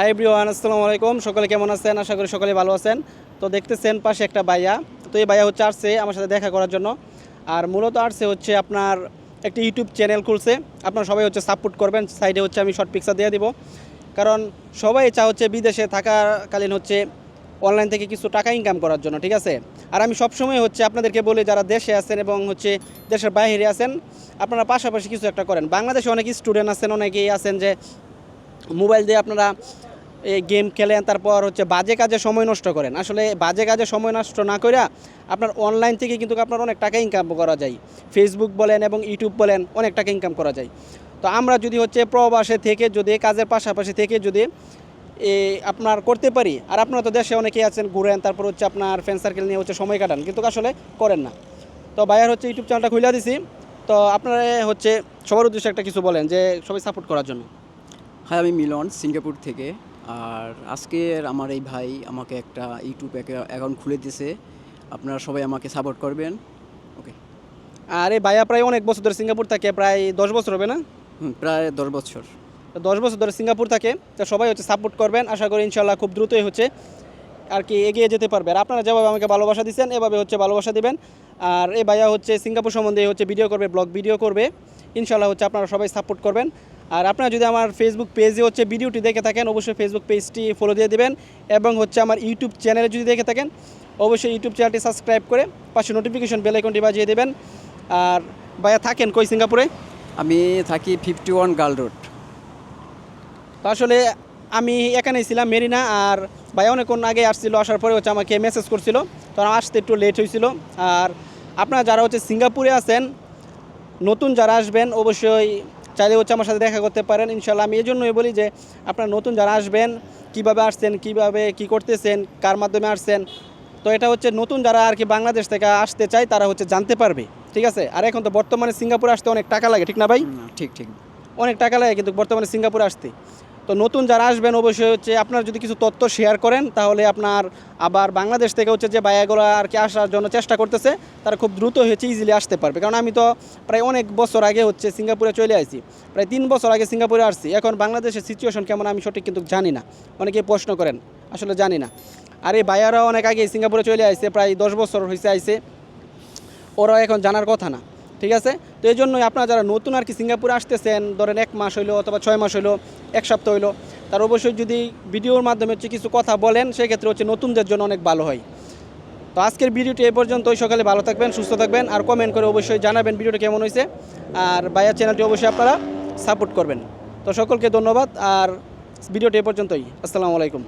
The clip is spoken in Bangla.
হাই এভরিওয়ান, আসসালামু আলাইকুম। সকলে কেমন আছেন? আশা করি সকলে ভালো আছেন। তো দেখতেছেন পাশে একটা বাইয়া তো এই বাইয়া হচ্ছে আসছে আমার সাথে দেখা করার জন্য। আর মূলত আসছে হচ্ছে আপনার একটি ইউটিউব চ্যানেল খুলছে। আপনারা সবাই হচ্ছে সাপোর্ট করবেন। সাইডে হচ্ছে আমি শর্ট পিকচার দিয়ে দিব। কারণ সবাই চা হচ্ছে বিদেশে থাকাকালীন হচ্ছে অনলাইন থেকে কিছু টাকা ইনকাম করার জন্য, ঠিক আছে? আর আমি সবসময় হচ্ছে আপনাদেরকে বলি, যারা দেশে আছেন এবং হচ্ছে দেশের বাইরে আছেন, আপনারা পাশাপাশি কিছু একটা করেন। বাংলাদেশে অনেক স্টুডেন্ট আছেন, অনেকেই আছেন যে মোবাইল দিয়ে আপনারা গেম খেলেন, তারপর হচ্ছে বাজে কাজে সময় নষ্ট করেন। আসলে বাজে কাজে সময় নষ্ট না করে আপনার অনলাইন থেকে কিন্তু আপনার অনেক টাকা ইনকাম করা যায়। ফেসবুক বলেন এবং ইউটিউব বলেন, অনেক টাকা ইনকাম করা যায়। তো আমরা যদি হচ্ছে প্রবাসে থেকে যদি, কাজের পাশাপাশি থেকে যদি, এ, আপনার করতে পারি, আর আপনারা তো দেশে অনেকেই আছেন, ঘুরেন, তারপর হচ্ছে আপনার ফ্রেন্ড সার্কেল নিয়ে হচ্ছে সময় কাটান, কিন্তু আসলে করেন না। তো ভাইয়ার হচ্ছে ইউটিউব চ্যানেলটা খুলে দিছি। তো আপনারা হচ্ছে সবার উদ্দেশ্যে একটা কিছু বলেন যে, সবাই সাপোর্ট করার জন্য। হাই আমি মিলন, সিঙ্গাপুর থেকে। আর আজকের আমার এই ভাই আমাকে একটা ইউটিউব অ্যাকাউন্ট খুলে দিয়েছে। আপনারা সবাই আমাকে সাপোর্ট করবেন। ওকে আর এই ভাইয়া প্রায় অনেক বছর ধরে সিঙ্গাপুর থাকে প্রায় দশ বছর হবে না? হুম, প্রায় দশ বছর। দশ বছর ধরে সিঙ্গাপুর থাকে তো সবাই হচ্ছে সাপোর্ট করবেন। আশা করি ইনশাল্লাহ খুব দ্রুতই হচ্ছে আর কি এগিয়ে যেতে পারবে আর আপনারা যেভাবে আমাকে ভালোবাসা দিচ্ছেন এভাবে হচ্ছে ভালোবাসা দিবেন। আর এই ভাইয়া হচ্ছে সিঙ্গাপুর সম্বন্ধে হচ্ছে ভিডিও করবে ব্লগ ভিডিও করবে। ইনশাল্লাহ হচ্ছে আপনারা সবাই সাপোর্ট করবেন। আর আপনারা যদি আমার ফেসবুক পেজে হচ্ছে ভিডিওটি দেখে থাকেন অবশ্যই ফেসবুক পেজটি ফলো দিয়ে দেবেন এবং হচ্ছে আমার ইউটিউব চ্যানেলে যদি দেখে থাকেন অবশ্যই ইউটিউব চ্যানেলটি সাবস্ক্রাইব করে পাশে নোটিফিকেশন বেল আইকনটি বাজিয়ে দেবেন। আর ভাইয়া থাকেন কই সিঙ্গাপুরে? আমি থাকি ফিফটি ওয়ান গার্ল রোড তো আসলে আমি এখানেই ছিলাম মেরিনা আর ভাই অনেকক্ষণ আগে আসছিল আসার পরে হচ্ছে আমাকে মেসেজ করছিল। তো আমার আসতে একটু লেট হয়েছিল। আর আপনারা যারা হচ্ছে সিঙ্গাপুরে আছেন নতুন যারা আসবেন অবশ্যই চাইলে হচ্ছে আমার সাথে দেখা করতে পারেন। ইনশাল্লাহ আমি এই জন্যই বলি যে আপনারা নতুন যারা আসবেন কীভাবে আসছেন কীভাবে কি করতেছেন কার মাধ্যমে আসছেন তো এটা হচ্ছে নতুন যারা আর কি বাংলাদেশ থেকে আসতে চায় তারা হচ্ছে জানতে পারবে। ঠিক আছে? আর এখন তো বর্তমানে সিঙ্গাপুর আসতে অনেক টাকা লাগে ঠিক না ভাই? ঠিক ঠিক। অনেক টাকা লাগে কিন্তু বর্তমানে সিঙ্গাপুর আসতে। তো নতুন যারা আসবেন অবশ্যই হচ্ছে আপনার যদি কিছু তথ্য শেয়ার করেন, তাহলে আপনার আবার বাংলাদেশ থেকে হচ্ছে যে বায়াগুলো আর কি আসার জন্য চেষ্টা করতেছে, তারা খুব দ্রুত হচ্ছে ইজিলি আসতে পারবে। কারণ আমি তো প্রায় অনেক বছর আগে হচ্ছে সিঙ্গাপুরে চলে আসি প্রায় তিন বছর আগে সিঙ্গাপুরে আসছি। এখন বাংলাদেশের সিচুয়েশন কেমন আমি সঠিক কিন্তু জানি না। অনেকে প্রশ্ন করেন, আসলে জানি না। আর এই ভাইয়ারাও অনেক আগে সিঙ্গাপুরে চলে আসছে প্রায় দশ বছর হয়েছে আইসে ওরা এখন জানার কথা না, ঠিক আছে? তো এই জন্যই আপনারা যারা নতুন আর কি সিঙ্গাপুরে আসতেছেন, ধরেন এক মাস হইল অথবা ছয় মাস হইল, এক সপ্তাহ হইল, তার অবশ্যই যদি ভিডিওর মাধ্যমে হচ্ছে কিছু কথা বলেন, সেক্ষেত্রে হচ্ছে নতুনদের জন্য অনেক ভালো হয়। তো আজকের ভিডিওটি এই পর্যন্তই, সকালে ভালো থাকবেন, সুস্থ থাকবেন, আর কমেন্ট করে অবশ্যই জানাবেন ভিডিওটা কেমন হয়েছে, আর বায়ার চ্যানেলটি অবশ্যই আপনারা সাপোর্ট করবেন। তো সকলকে ধন্যবাদ, আর ভিডিওটি এই পর্যন্তই, আসসালামু আলাইকুম।